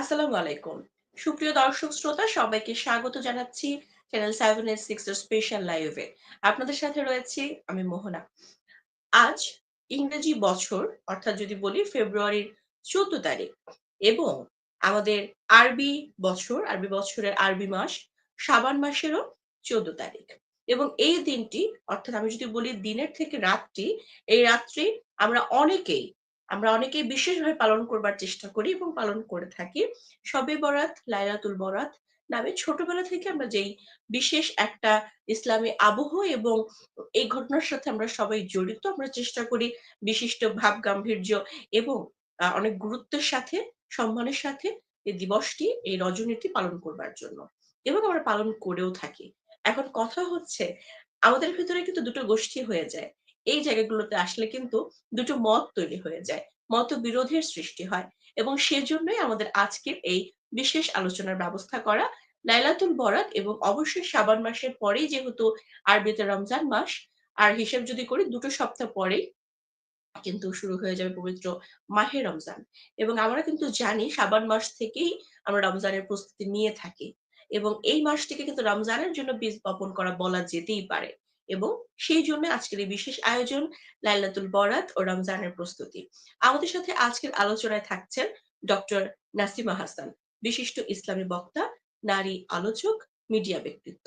আসসালামু আলাইকুম। সুপ্রিয় দর্শক শ্রোতা সবাইকে স্বাগত জানাচ্ছি চ্যানেল 786 এর স্পেশাল লাইভে। আপনাদের সাথে রয়েছি আমি মোহনা। আজ ইংরেজি বছর অর্থাৎ যদি বলি ফেব্রুয়ারির ১৪ তারিখ এবং আমাদের আরবি বছর, আরবি বছরের আরবি মাস সাবান মাসেরও ১৪ তারিখ। এবং এই দিনটি অর্থাৎ আমি যদি বলি দিনের থেকে রাতটি, এই রাত্রি আমরা অনেকেই আমরা অনেকেই বিশেষভাবে পালন করবার চেষ্টা করি এবং পালন করে থাকি। শবে বরাত, লাইলাতুল বরাত নামে ছোটবেলা থেকে আমরা যেই বিশেষ একটা ইসলামী আবহ এবং এই ঘটনার সাথে আমরা সবাই জড়িত। আমরা চেষ্টা করি বিশিষ্ট ভাব গাম্ভীর্য এবং অনেক গুরুত্বের সাথে, সম্মানের সাথে এই দিবসটি, এই রজনীটি পালন করবার জন্য। এবং আমরা পালন করেও থাকি। এখন কথা হচ্ছে আমাদের ভেতরে কিন্তু দুটো গোষ্ঠী হয়ে যায়। এই জায়গাগুলোতে আসলে কিন্তু দুটো মত তৈরি হয়ে যায়। মত বিরোধের সৃষ্টি হয় এবং সেজন্যই আমাদের আজকের এই বিশেষ আলোচনার ব্যবস্থা করা। লাইলাতুল বরাত এবং অবশ্যই শাবান মাসের পরেই যেহেতু আরবিতে রমজান মাস, আর হিসেব যদি করি দুটো সপ্তাহ পরেই কিন্তু শুরু হয়ে যাবে পবিত্র মাহে রমজান। এবং আমরা কিন্তু জানি শাবান মাস থেকেই আমরা রমজানের প্রস্তুতি নিয়ে থাকি। এবং এই মাসটিকে কিন্তু রমজানের জন্য বীজ বপন করা বলা যেতেই পারে। এবং সেই জন্য আজকের এই বিশেষ আয়োজন লাইলাতুল বরাত ও রমজানের প্রস্তুতি। আমাদের সাথে আজকের আলোচনায় থাকছেন ডক্টর নাসিমা হাসান, বিশিষ্ট ইসলামী বক্তা, নারী আলোচক, মিডিয়া ব্যক্তিত্ব।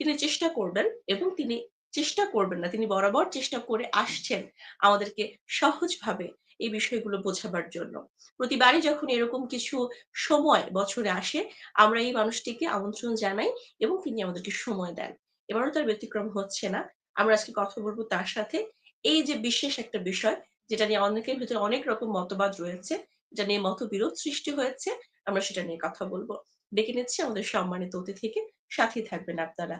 তিনি চেষ্টা করবেন এবং তিনি চেষ্টা করবেন না, তিনি বরাবর চেষ্টা করে আসছেন আমাদেরকে সহজভাবে এই বিষয়গুলো বোঝাবার জন্য। প্রতিবারই যখন এরকম কিছু সময় বছরে আসে, আমরা এই মানুষটিকে আমন্ত্রণ জানাই এবং তিনি আমাদেরকে সময় দেন। এবারও তার ব্যতিক্রম হচ্ছে না। আমরা আজকে কথা বলব তার সাথে। এই যে বিশেষ একটা বিষয়, যেটা নিয়ে অনেকের ভেতরে অনেক রকম মতবাদ রয়েছে, যেটা নিয়ে মতবিরোধ সৃষ্টি হয়েছে, আমরা সেটা নিয়ে কথা বলব ডেকে নিচ্ছি আমাদের সম্মানিত অতিথিকে, সাথেই থাকবেন আপনারা।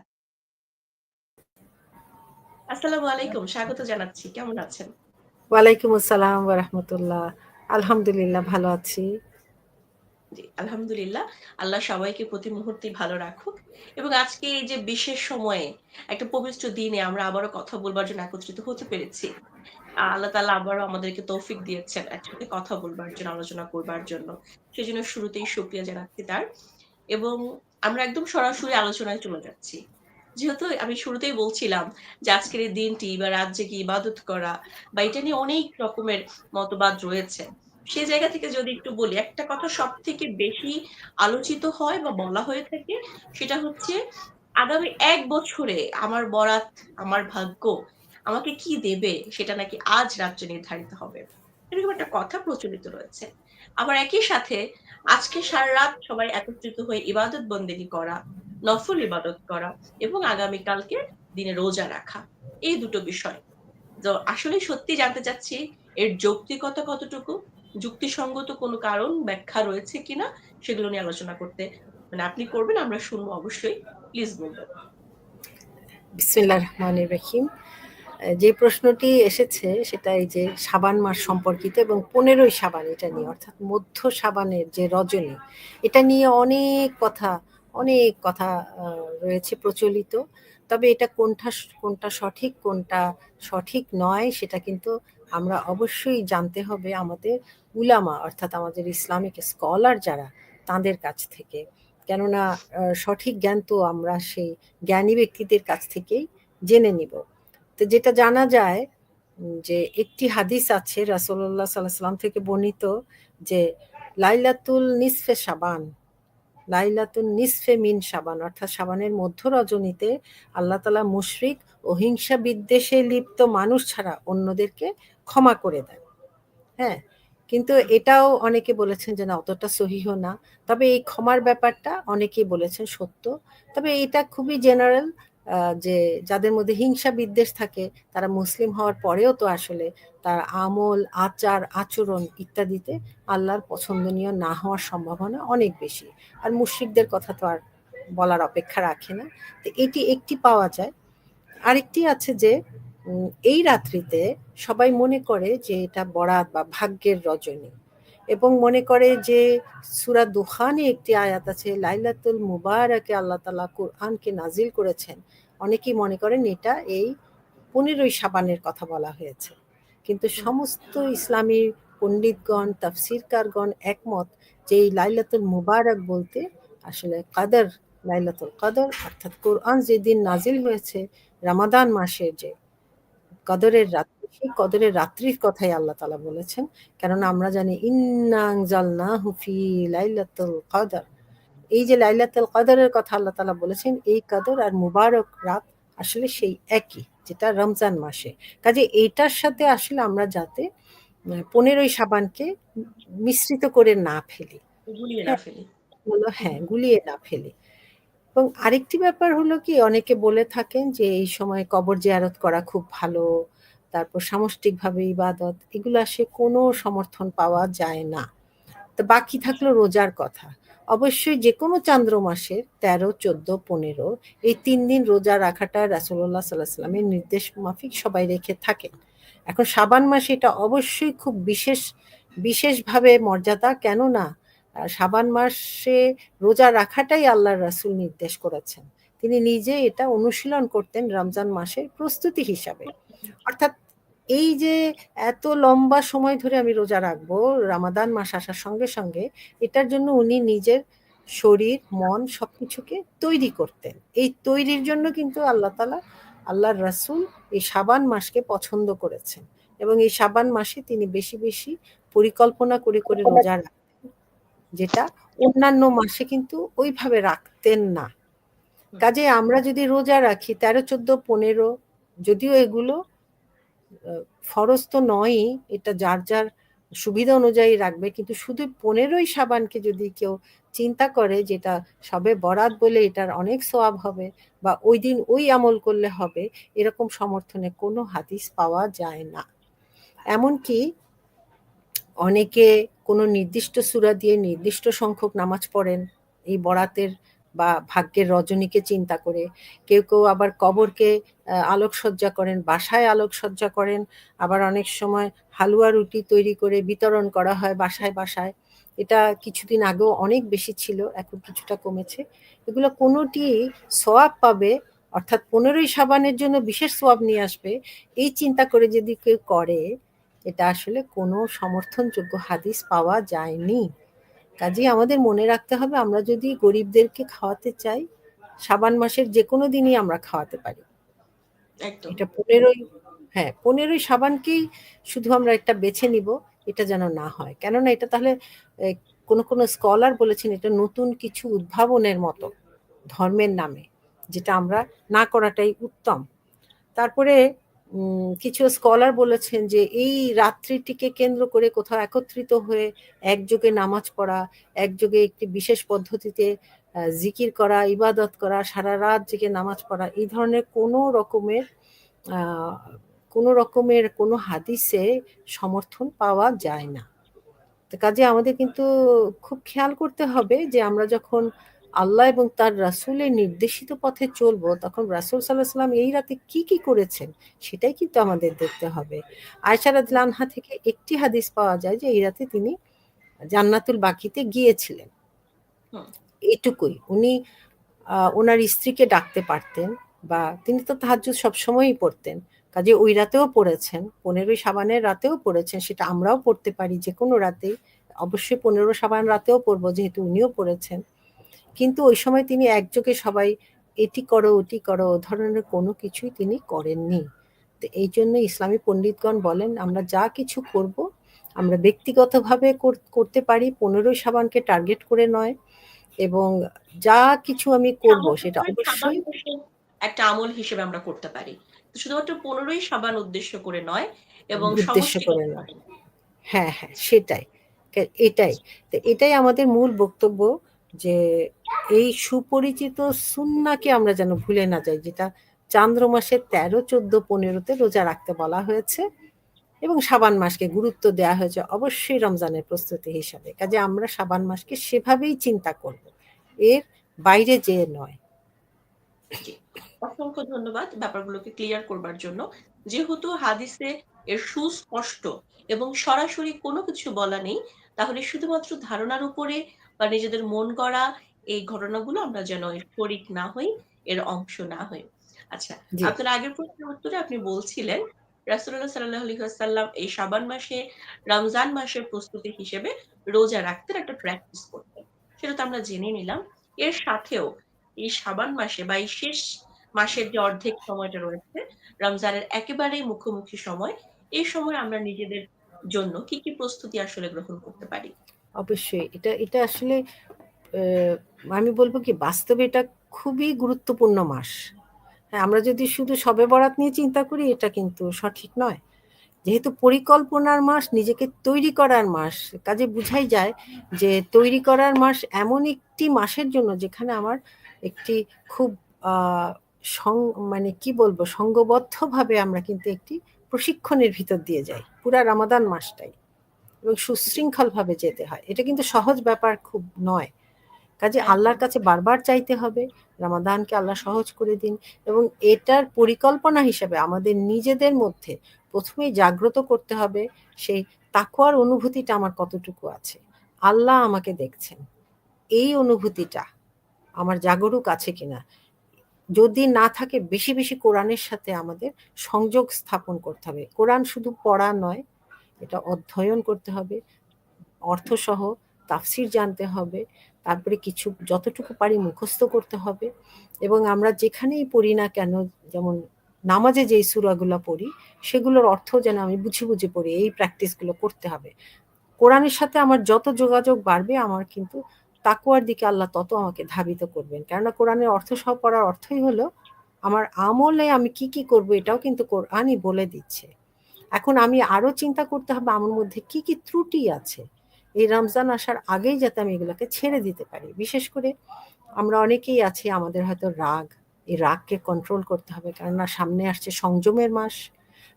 আসসালামু আলাইকুম, স্বাগত জানাচ্ছি। কেমন আছেন? ওয়ালাইকুম আসসালাম রাহমাতুল্লাহ। আলহামদুলিল্লাহ ভালো আছি। আলহামদুলিল্লাহ। আল্লাহ সবাইকে প্রতি মুহূর্তেই ভালো রাখুক। এবং আজকে এই যে বিশেষ সময়ে একটা পবিত্র দিনে আমরা আবারও কথা বলবার জন্য একত্রিত হতে পেরেছি। আল্লাহ তাআলা আবারও আমাদেরকে তৌফিক দিয়েছেন একসাথে কথা বলবার জন্য, আলোচনা করবার জন্য। সেজন্য শুরুতেই শুকরিয়া জানাচ্ছি তার। এবং আমরা একদম সরাসরি আলোচনায় চলে যাচ্ছি। যেহেতু আমি শুরুতেই বলছিলাম যে আজকের এই দিনটি বা রাত জেগে ইবাদত করা বা এটা নিয়ে অনেক রকমের মতবাদ রয়েছে। সে জায়গা থেকে যদি একটু বলি, একটা কথা সব থেকে বেশি আলোচিত হয় বা বলা হয়ে থাকে সেটা হচ্ছে আগামী এক বছরে আমার বরাত, আমার ভাগ্য আমাকে কি দেবে সেটা নাকি আজ রাত্রে নির্ধারিত হবে। এরকম একটা কথা প্রচলিত রয়েছে। আবার একই সাথে আজকে সারারাত সবাই একত্রিত হয়ে ইবাদত বন্দেগি করা, নফল ইবাদত করা এবং আগামীকালকে দিনে রোজা রাখা। এই দুটো বিষয়। তো আসলেই সত্যিই জানতে চাচ্ছি এর যৌক্তিকতা কতটুকু? যুক্তিসঙ্গত কোনো কারণ ব্যাখ্যা রয়েছে কিনা সেগুলো নিয়ে আলোচনা করতে মানে আপনি করবেন, আমরা শুনব অবশ্যই। প্লিজ বলবেন। বিসমিল্লাহির রহমানির রহিম। যে প্রশ্নটি এসেছে সেটা এই যে সাবান মাস সম্পর্কিত এবং পনেরোই সাবান এটা নিয়ে অর্থাৎ মধ্য সাবানের যে রজনী, এটা নিয়ে অনেক কথা, অনেক কথা রয়েছে প্রচলিত। তবে এটা কোনটা কোনটা সঠিক, কোনটা সঠিক নয় সেটা কিন্তু আমরা অবশ্যই জানতে হবে আমাদের উলামা অর্থাৎ আমাদের ইসলামিক স্কলার যারা তাদের কাছ থেকে। কেননা সঠিক জ্ঞান তো আমরা সেই জ্ঞানী ব্যক্তিদের কাছ থেকেই জেনে নিব। তো যেটা জানা যায় যে একটি হাদিস আছে রাসূলুল্লাহ সাল্লাল্লাহু আলাইহি ওয়াসাল্লাম থেকে বর্ণিত যে লাইলাতুল নিসফে শাবান, লাইলাতুন নিসফে মিন সাবান অর্থাৎ সাবানের মধ্য রজনীতে আল্লাহ তালা মুশরিক ও হিংসা বিদ্বেষে লিপ্ত মানুষ ছাড়া অন্যদেরকে ক্ষমা করে দেয় হ্যাঁ? কিন্তু এটাও অনেকে বলেছেন যে না, অতটা সহিহ না। তবে এই ক্ষমার ব্যাপারটা অনেকেই বলেছেন সত্য। তবে এটা খুবই জেনারেল যে যাদের মধ্যে হিংসা বিদ্বেষ থাকে তারা মুসলিম হওয়ার পরেও তো আসলে তার আমল, আচার, আচরণ ইত্যাদিতে আল্লাহর পছন্দনীয় না হওয়ার সম্ভাবনা অনেক বেশি। আর মুশরিকদের কথা তো আর বলার অপেক্ষা রাখে না। তো এটি একটি পাওয়া যায়। আরেকটি আছে যে এই রাত্রিতে সবাই মনে করে যে এটা বরাত বা ভাগ্যের রজনী এবং মনে করে যে সূরা দুখানে একটি আয়াত আছে লাইলাতুল মুবারাকে আল্লাহ তাআলা কুরআনকে নাজিল করেছেন। অনেকেই মনে করেন এটা এই পনেরোই সাবানের কথা বলা হয়েছে। কিন্তু সমস্ত ইসলামী পণ্ডিতগণ, তাফসীরকারগণ একমত যে এই লাইলাতুল মুবারক বলতে আসলে কাদর লাইলাতুল কদর অর্থাৎ কোরআন যেদিন নাজিল হয়েছে রামাদান মাসের যে কদরের রাত্রি সেই কদরের রাত্রির কথাই আল্লাহ তালা বলেছেন কেননা আমরা জানি ইন্নাং জালনা হুফি লাইলাতুল কদর। এই যে লাইলাতুল কদরের কথা আল্লাহ তালা বলেছেন এই কদর আর মুবারক রাত আসলে সেই একই যেটা রমজান মাসে। কাজে এইটার সাথে আসলে আমরা যাতে পনেরোই সাবানকে মিশ্রিত করে না ফেলি। গুলিয়ে না ফেলি। হলো হ্যাঁ গুলিয়ে না ফেলি। এবং আরেকটি ব্যাপার হলো কি অনেকে বলে থাকেন যে এই সময় কবর জিয়ারত করা খুব ভালো তারপর সামষ্টিকভাবে ইবাদত, এগুলো আসে কোনো সমর্থন পাওয়া যায় না। তো বাকি থাকল রোজার কথা। অবশ্যই যে কোনো চান্দ্র মাসের তেরো, চোদ্দ, পনেরো, এই তিন দিন রোজা রাখাটা রাসুল্লাহ সাল্লাহ সাল্লামের নির্দেশ মাফিক সবাই রেখে থাকেন। এখন সাবান মাসে এটা অবশ্যই খুব বিশেষ, বিশেষভাবে মর্যাদা, কেননা সাবান মাসে রোজা রাখাটাই আল্লাহর রাসুল নির্দেশ করেছেন। তিনি নিজে এটা অনুশীলন করতেন রমজান মাসের প্রস্তুতি হিসাবে। অর্থাৎ এই যে এত লম্বা সময় ধরে আমি রোজা রাখব রামাদান মাস আসার সঙ্গে সঙ্গে এটার জন্য উনি নিজের শরীর মন সবকিছুকে তৈরি করতেন। এই তৈরির জন্য কিন্তু আল্লাহ তালা আল্লাহর রাসুল এই সাবান মাসকে পছন্দ করেছেন এবং এই সাবান মাসে তিনি বেশি বেশি পরিকল্পনা করে করে রোজা রাখতেন যেটা অন্যান্য মাসে কিন্তু ওইভাবে রাখতেন না। কাজে আমরা যদি রোজা রাখি তেরো চোদ্দ পনেরো যদিও এগুলো ফরজ তো নয়ই, এটা যার যার সুবিধা অনুযায়ী রাখবে, কিন্তু শুধু পনেরোই সাবানকে যদি কেউ চিন্তা করে যেটা সবে বরাত বলে এটার অনেক সোয়াব হবে বা ওই দিন ওই আমল করলে হবে, এরকম সমর্থনে কোনো হাদিস পাওয়া যায় না। এমনকি অনেকে কোনো নির্দিষ্ট সুরা দিয়ে নির্দিষ্ট সংখ্যক নামাজ পড়েন, এই বরাতের বা ভাগ্যের রজনীকে চিন্তা করে। কেউ কেউ আবার কবরকে আলোকসজ্জা করেন, বাসায় আলোকসজ্জা করেন। আবার অনেক সময় হালুয়া রুটি তৈরি করে বিতরণ করা হয় বাসায় বাসায়। এটা কিছুদিন আগেও অনেক বেশি ছিল, এখন কিছুটা কমেছে। এগুলো কোনোটি সোয়াব পাবে, অর্থাৎ পনেরোই সাবানের জন্য বিশেষ সোয়াব নিয়ে আসবে, এই চিন্তা করে যদি কেউ করে, এটা আসলে কোনো সমর্থনযোগ্য হাদিস পাওয়া যায়নি। কাজেই আমাদের মনে রাখতে হবে আমরা যদি গরিবদেরকে খাওয়াতে চাই সাবান মাসের যে কোনো দিনই আমরা খাওয়াতে পারি। এটা পনেরোই হ্যাঁ পনেরোই সাবানকেই শুধু আমরা একটা বেছে নিব এটা যেন না হয়। কেননা এটা তাহলে কোনো কোনো স্কলার বলেছেন এটা নতুন কিছু উদ্ভাবনের মতো ধর্মের নামে যেটা আমরা না করাটাই উত্তম। তারপরে কিছু স্কলার বলেছেন যে এই রাত্রিটিকে কেন্দ্র করে কোথাও একত্রিত হয়ে একযোগে নামাজ পড়া, একযোগে একটি বিশেষ পদ্ধতিতে জিকির করা, ইবাদত করা, সারা রাত জেগে নামাজ পড়া, এই ধরনের কোনো রকমের কোনো রকমের কোনো হাদিসে সমর্থন পাওয়া যায় না। কাজে আমাদের কিন্তু খুব খেয়াল করতে হবে যে আমরা যখন আল্লাহ এবং তার রাসুলের নির্দেশিত পথে চলবো তখন রাসুল সাল্লাহ সাল্লাম এই রাতে কি কি করেছেন সেটাই কিন্তু আমাদের দেখতে হবে। আয়সা রাজলানহা থেকে একটি হাদিস পাওয়া যায় যে এই রাতে তিনি জান্নাতুল বাকিতে গিয়েছিলেন। এটুকুই উনি ওনার স্ত্রীকে ডাকতে পারতেন বা তিনি তো তাহাজুদ সবসময়ই পড়তেন কাজে ওই রাতেও পড়েছেন পনেরোই সাবানের রাতেও পড়েছেন সেটা আমরাও পড়তে পারি যে কোনো রাতেই। অবশ্যই পনেরো সাবান রাতেও পড়ব যেহেতু উনিও পড়েছেন। কিন্তু ওই সময় তিনি একযোগে সবাই এটি করো ওটি করো ধরনের কোনো কিছুই তিনি করেননি। তো এই জন্য ইসলামী পণ্ডিতগণ বলেন আমরা যা কিছু করব আমরা ব্যক্তিগতভাবে করতে পারি পনেরোই সাবানকে টার্গেট করে নয়। এবং যা কিছু আমি করব সেটা অবশ্যই একটা আমল হিসেবে আমরা করতে পারি। শুধুমাত্র পনেরোই সাবান উদ্দেশ্য করে নয় এবং উদ্দেশ্য করে নয়। হ্যাঁ হ্যাঁ সেটাই। এটাই। তো এটাই আমাদের মূল বক্তব্য। যে এই সুপরিচিত সুন্নাকে আমরা যেন ভুলে না যাই, যেটা চান্দ্র মাসের তেরো, চোদ্দ, পনেরোতে রোজা রাখতে বলা হয়েছে এবং সাবান মাসকে গুরুত্ব দেওয়া হয়েছে অবশ্যই রমজানের প্রস্তুতি হিসাবে। কাজে আমরা সাবান মাসকে সেভাবেই চিন্তা করব। এর বাইরে যে নয়। অসংখ্য ধন্যবাদ ব্যাপারগুলোকে ক্লিয়ার করবার জন্য। যেহেতু হাদিসে এর সুস্পষ্ট এবং সরাসরি কোনো কিছু বলা নেই, তাহলে শুধুমাত্র ধারণার উপরে বা নিজেদের মন গড়া এই ঘটনাগুলো আমরা যেন শরিক না হই এর অংশ না হই আচ্ছা আপনার আগের প্রশ্নের উত্তরে আপনি বলছিলেন রাসূলুল্লাহ সাল্লাল্লাহু আলাইহি ওয়াসাল্লাম এই শাবান মাসে রমজান মাসের প্রস্তুতি হিসেবে রোজা রাখতেন, একটা প্র্যাকটিস করতেন। সেটা তো আমরা জেনে নিলাম। এর সাথেও এই শাবান মাসে বা এই শেষ মাসের যে অর্ধেক সময়টা রয়েছে, রমজানের একেবারেই মুখোমুখি সময়, এই সময় আমরা নিজেদের জন্য কি, কি প্রস্তুতি আসলে গ্রহণ করতে পারি? অবশ্যই। এটা এটা আসলে আমি বলব কি বাস্তবে এটা খুবই গুরুত্বপূর্ণ মাস। হ্যাঁ, আমরা যদি শুধু শবে বরাত নিয়ে চিন্তা করি এটা কিন্তু সঠিক নয়। যেহেতু পরিকল্পনার মাস, নিজেকে তৈরি করার মাস, কাজে বুঝাই যায় যে তৈরি করার মাস এমন একটি মাসের জন্য যেখানে আমার একটি খুব সং মানে কি বলব সংঘবদ্ধভাবে আমরা কিন্তু একটি প্রশিক্ষণের ভিতর দিয়ে যাই। পুরা রামাদান মাসটাই। এবং সুশৃঙ্খলভাবে যেতে হয়। এটা কিন্তু সহজ ব্যাপার খুব নয়। কাজে আল্লাহর কাছে বারবার চাইতে হবে, রামাদানকে আল্লাহ সহজ করে দিন এবং এটার পরিকল্পনা হিসেবে আমাদের নিজেদের মধ্যে প্রথমেই জাগ্রত করতে হবে সেই তাকওয়ার অনুভূতিটা আমার কতটুকু আছে। আল্লাহ আমাকে দেখছেন। এই অনুভূতিটা আমার জাগরুক আছে কিনা? যদি না থাকে বেশি, বেশি কোরআনের সাথে আমাদের সংযোগ স্থাপন করতে হবে। কোরআন শুধু পড়া নয়, এটা অধ্যয়ন করতে হবে। অর্থসহ তাফসির জানতে হবে। তারপরে কিছু যতটুকু পারি মুখস্থ করতে হবে এবং আমরা যেখানেই পড়ি না কেন যেমন নামাজে যেই সুরাগুলো পড়ি সেগুলোর অর্থ যেন আমি বুঝে, বুঝে পড়ি। এই প্র্যাকটিসগুলো করতে হবে। কোরআনের সাথে আমার যত যোগাযোগ বাড়বে আমার কিন্তু তাকওয়ার দিকে আল্লাহ তত আমাকে ধাবিত করবেন। কেননা কোরআনের অর্থ সহ পড়ার অর্থই হলো আমার আমলে আমি কি, কি করব এটাও কিন্তু কোরআনই বলে দিচ্ছে। এখন আমি আরও চিন্তা করতে হবে আমার মধ্যে কি, কি ত্রুটি আছে। এই রমজান আসার আগেই যাতে আমি এগুলোকে ছেড়ে দিতে পারি। বিশেষ করে আমরা অনেকেই আছি আমাদের হয়তো রাগ। এই রাগকে কন্ট্রোল করতে হবে। কেননা সামনে আসছে সংযমের মাস।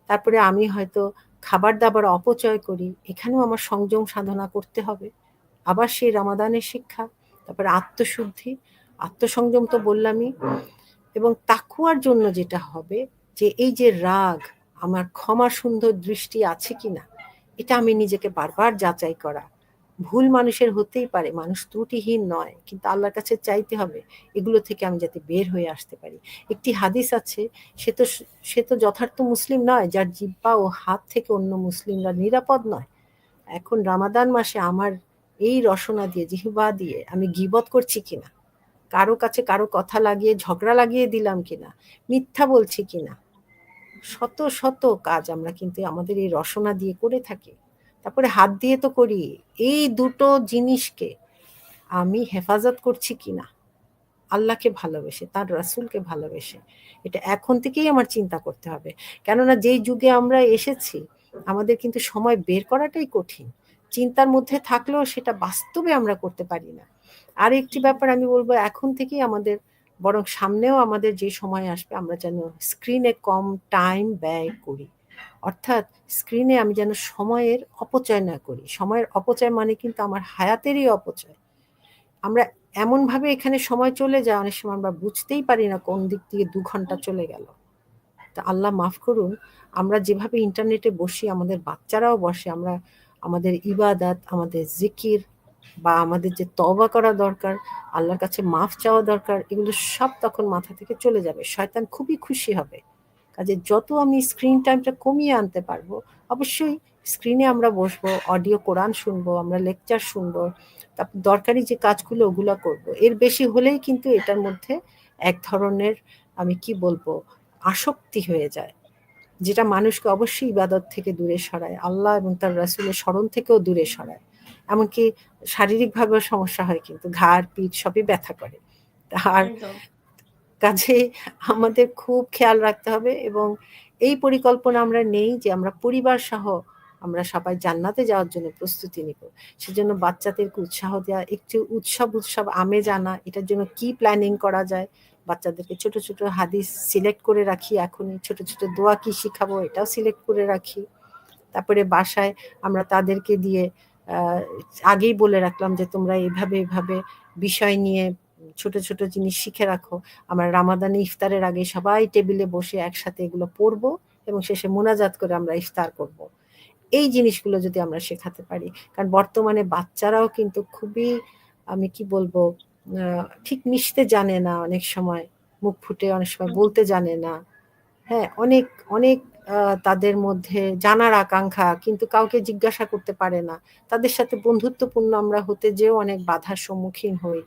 তারপরে আমি হয়তো খাবার-দাবার অপচয় করি। এখানেও আমার সংযম সাধনা করতে হবে। আবার সেই রমাদানের শিক্ষা, তারপরে আত্মশুদ্ধি, আত্মসংযম তো বললামই এবং তাকওয়ার জন্য যেটা হবে যে এই যে রাগ, আমার ক্ষমা সুন্দর দৃষ্টি আছে কিনা? এটা আমি নিজেকে বারবার যাচাই করা। ভুল মানুষের হতেই পারে, মানুষ ত্রুটিহীন নয়। কিন্তু আল্লাহর কাছে চাইতে হবে এগুলো থেকে আমি যাতে বের হয়ে আসতে পারি। একটি হাদিস আছে সে তো সে তো যথার্থ মুসলিম নয় যার জিব্বা ও হাত থেকে অন্য মুসলিমরা নিরাপদ নয়। এখন রামাদান মাসে আমার এই রসনা দিয়ে, জিহ্বা দিয়ে আমি গীবত করছি কিনা? কারও কাছে কারও কথা লাগিয়ে ঝগড়া লাগিয়ে দিলাম কিনা? মিথ্যা বলছি কিনা? শত, শত কাজ আমরা কিন্তু আমাদের এই রসনা দিয়ে করে থাকি। তারপরে হাত দিয়ে তো করি। এই দুটো জিনিসকে আমি হেফাজত করছি কিনা? আল্লাহকে ভালোবেসে, তার রাসূলকে ভালোবেসে। এটা এখন থেকেই আমার চিন্তা করতে হবে। কেননা যেই যুগে আমরা এসেছি আমাদের কিন্তু সময় বের করাটাই কঠিন। চিন্তার মধ্যে থাকলেও সেটা বাস্তবে আমরা করতে পারি না। আর একটি ব্যাপার আমি বলব এখন থেকেই আমাদের বরং সামনেও আমাদের যে সময় আসবে আমরা যেন স্ক্রিনে কম টাইম ব্যয় করি। অর্থাৎ স্ক্রিনে আমি যেন সময়ের অপচয় না করি। সময়ের অপচয় মানে কিন্তু আমার হায়াতেরই অপচয়। আমরা এমনভাবে এখানে সময় চলে যায় অনেক সময় আমরা বুঝতেই পারি না কোন দিক দিয়ে দু ঘণ্টা চলে গেল। তা আল্লাহ মাফ করুন, আমরা যেভাবে ইন্টারনেটে বসি আমাদের বাচ্চারাও বসে আমরা আমাদের ইবাদত, আমাদের জিকির বা আমাদের যে তওবা করা দরকার, আল্লাহর কাছে মাফ চাওয়া দরকার এগুলো সব তখন মাথা থেকে চলে যাবে। শয়তান খুবই খুশি হবে। কাজে যত আমি স্ক্রিন টাইমটা কমিয়ে আনতে পারব, অবশ্যই স্ক্রিনে আমরা বসবো, অডিও কোরআন শুনব, আমরা লেকচার শুনব। তারপর দরকারি যে কাজগুলো ওগুলো করব। এর বেশি হলেই কিন্তু এটার মধ্যে এক ধরনের আমি কি বলব আসক্তি হয়ে যায়। যেটা মানুষকে অবশ্যই ইবাদত থেকে দূরে সরায়। আল্লাহ এবং তার রাসূলের স্মরণ থেকেও দূরে সরায়। এমনকি শারীরিকভাবেও সমস্যা হয় কিন্তু ঘাড়, পিঠ সবই ব্যথা করে। আর। কাজেই আমাদের খুব খেয়াল রাখতে হবে এবং এই পরিকল্পনা আমরা নেই যে আমরা পরিবার সহ আমরা সবাই জান্নাতে যাওয়ার জন্য প্রস্তুতি নিব। সেজন্য বাচ্চাদেরকে উৎসাহ দেওয়া, একটু উৎসব, উৎসব আমেজ আনা, এটার জন্য কি প্ল্যানিং করা যায়? বাচ্চাদেরকে ছোট, ছোট হাদিস সিলেক্ট করে রাখি এখনই। ছোট, ছোট দোয়া কি শিখাবো এটাও সিলেক্ট করে রাখি। তারপরে বাসায় আমরা তাদেরকে দিয়ে আগেই বলে রাখলাম যে তোমরা এভাবে, এভাবে বিষয় নিয়ে ছোট, ছোট জিনিস শিখে রাখো। আমরা রমাদানে ইফতারের আগে সবাই টেবিলে বসে একসাথে এগুলো পড়ব এবং শেষে মোনাজাত করে আমরা ইফতার করব। এই জিনিসগুলো যদি আমরা শেখাতে পারি। কারণ বর্তমানে বাচ্চারাও কিন্তু খুবই আমি কি বলব ঠিক মিশতে জানে না অনেক সময়। মুখ ফুটে অনেক সময় বলতে জানে না। হ্যাঁ? অনেক, অনেক তাদের মধ্যে জানার আকাঙ্খা কিন্তু কাউকে জিজ্ঞাসা করতে পারে না। তাদের সাথে বন্ধুত্বপূর্ণ আমরা হতে যেয়েও অনেক বাধার সম্মুখীন হই।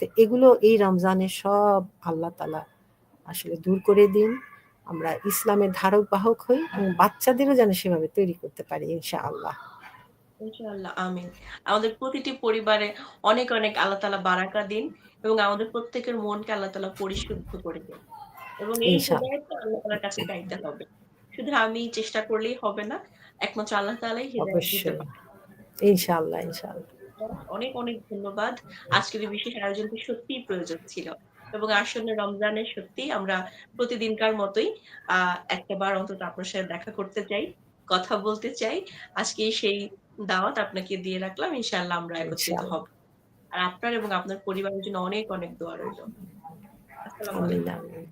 তো এগুলো এই রমজানে সব আল্লাহ তাআলা আসলে দূর করে দিন। আমরা ইসলামের ধারক বাহক হই এবং বাচ্চাদেরও যেন সেভাবে তৈরি করতে পারি ইনশাআল্লাহ। ইনশাআল্লাহ আমিন। আমাদের প্রতিটি পরিবারে অনেক, অনেক আল্লাহ তাআলা বারাকা দিন এবং আমাদের প্রত্যেকের মনকে আল্লাহ তাআলা পরিশুদ্ধ করে দিন। এবং এই। হেদায়েতটা আল্লাহ তাআলার কাছে চাইতে হবে। শুধু আমি চেষ্টা করলেই হবে না। একমাত্র আল্লাহ দিতে অবশ্যই। পারেন। ইনশাআল্লাহ, ইনশাআল্লাহ। অনেক, অনেক ধন্যবাদ। আজকের এই বিশেষ আয়োজনটি সত্যিই প্রয়োজন ছিল। এবং আসন্ন রমজানে সত্যিই আমরা প্রতিদিনকার মতোই একটা বার অন্তত আপনার সাথে দেখা করতে চাই, কথা বলতে চাই। আজকে সেই দাওয়াত আপনাকে দিয়ে রাখলাম। ইনশাআল্লাহ আমরা একত্রিত হব। আর আপনার এবং আপনার পরিবারের জন্য অনেক, অনেক দোয়া রইল। আসসালামু আলাইকুম।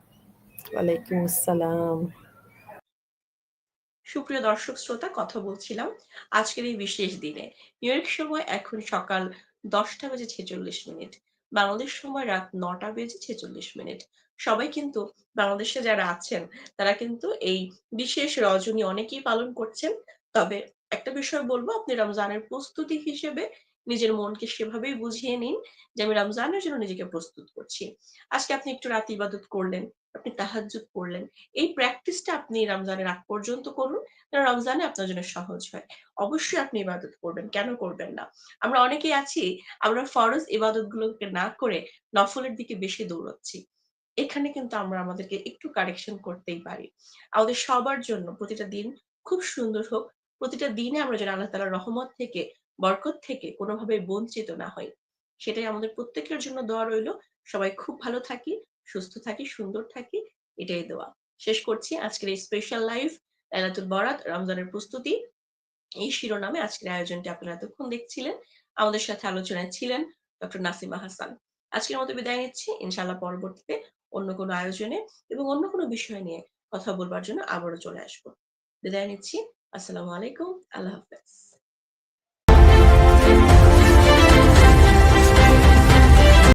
ওয়ালাইকুম আসসালাম। সুপ্রিয় দর্শক শ্রোতা কথা বলছিলাম আজকের এই বিশেষ দিনে। নিউ ইয়র্ক সময় এখন সকাল ১০টা বেজে ৪৬ মিনিট। বাংলাদেশ সময় রাত নটা বেজে ৪৬ মিনিট। সবাই কিন্তু বাংলাদেশে যারা আছেন তারা কিন্তু এই বিশেষ রজনী অনেকেই পালন করছেন। তবে একটা বিষয় বলব আপনি রমজানের প্রস্তুতি হিসেবে নিজের মনকে সেভাবেই বুঝিয়ে নিন যে আমি রমজানের জন্য নিজেকে প্রস্তুত করছি। আজকে আপনি একটু রাত ইবাদত করলেন, আপনি তাহাজ্জুদ পড়লেন। এই প্র্যাকটিসটা আপনি রমজানের আগ পর্যন্ত করুন। রমজানে আপনার জন্য সহজ হয়। অবশ্যই আপনি ইবাদত করবেন। কেন করবেন না? আমরা অনেকেই আছি আমরা ফরজ ইবাদতগুলোকে না করে নফলের দিকে বেশি দৌড়াচ্ছি। এখানে কিন্তু আমরা আমাদেরকে একটু কারেকশন করতেই পারি। আমাদের সবার জন্য প্রতিটা দিন খুব সুন্দর হোক। প্রতিটা দিনে আমরা যেন আল্লাহ তাআলার রহমত থেকে, বরকত থেকে কোনোভাবে বঞ্চিত না হই। সেটাই আমাদের প্রত্যেকের জন্য দোয়া রইল। সবাই খুব ভালো থাকি, সুস্থ থাকি, সুন্দর থাকি। এটাই দোয়া। শেষ করছি আজকের এই স্পেশাল লাইভ লাইলাতুল বরাত, রমজানের প্রস্তুতি। এই শিরোনামে আজকের আয়োজনটি আপনারা এতক্ষণ দেখছিলেন। আমাদের সাথে আলোচনায় ছিলেন ডক্টর নাসিমা হাসান। আজকের মতো বিদায় নিচ্ছি। ইনশাআল্লাহ পরবর্তীতে অন্য কোনো আয়োজনে এবং অন্য কোনো বিষয় নিয়ে কথা বলবার জন্য আবারও চলে আসব বিদায় নিচ্ছি। আসসালামু আলাইকুম। আল্লাহ হাফেজ।